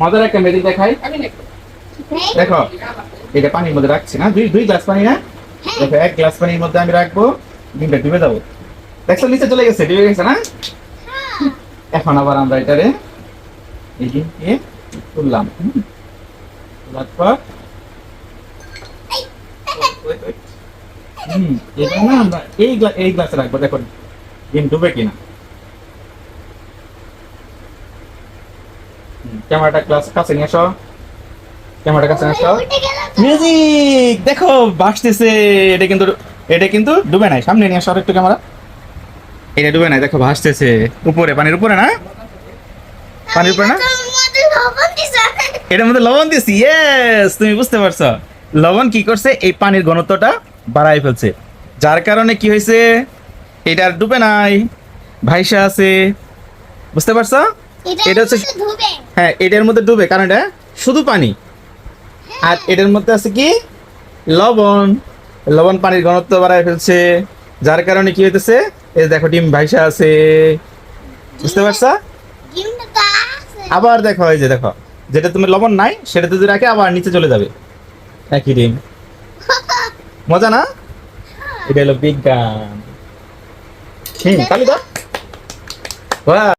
মজার একটা মেজিক দেখাই। দেখো এটা পানির মধ্যে রাখছি না? দুই দুই গ্লাস পানি না? দেখো এক গ্লাস পানির মধ্যে আমি রাখব ডিমটা ডুবে যাব। দেখছ নিচে চলে গেছে ডুবে গেছে না? এখন আবার আমরা এটারে এই ডিমকে তুললাম তোলার পর Wait, wait. হুম এটা না আমরা এই গ্লাস এই গ্লাসে রাখব দেখো ডিম ডুবে কিনা। ক্যামেরাটা ক্লাস কাছে নিয়ে আসো। ক্যামেরাটা কাছে নিয়ে আসো। মিউজিক! দেখো ভাসতেছে এটা কিন্তু এটা কিন্তু ডুবে নাই। সামনে নিয়ে আসো একটু ক্যামেরা। এটা ডুবে নাই দেখো ভাসতেছে উপরে পানির উপরে না? পানির উপরে না? এটার মধ্যে লবণ দিয়েছি ইয়েস তুমি বুঝতে পারছ। লবণ কি করছে? এই পানির ঘনত্বটা বাড়াই ফেলছে। যার কারণে কি হয়েছে? এটা আর ডুবে নাই। ভাইসা আছে। বুঝতে পারছ? এটা হচ্ছে হ্যাঁ এটার মধ্যে ডুবে। কারণ এটা শুধু পানি। আর এটার মধ্যে আছে কি? লবণ। লবণ পানির ঘনত্ব বাড়ায় ফেলছে। যার কারণে কি হইতেছে? এই দেখো ডিম ভাইসা আছে। বুঝতে পারছ? আবার দেখো এই যে দেখো যেটা তুমি লবণ নাই সেটা যদি রাখে আবার নিচে চলে যাবে। একই ডিম। মজা না? এটা হলো বিজ্ঞান। হুম কালি দাও। বাহ।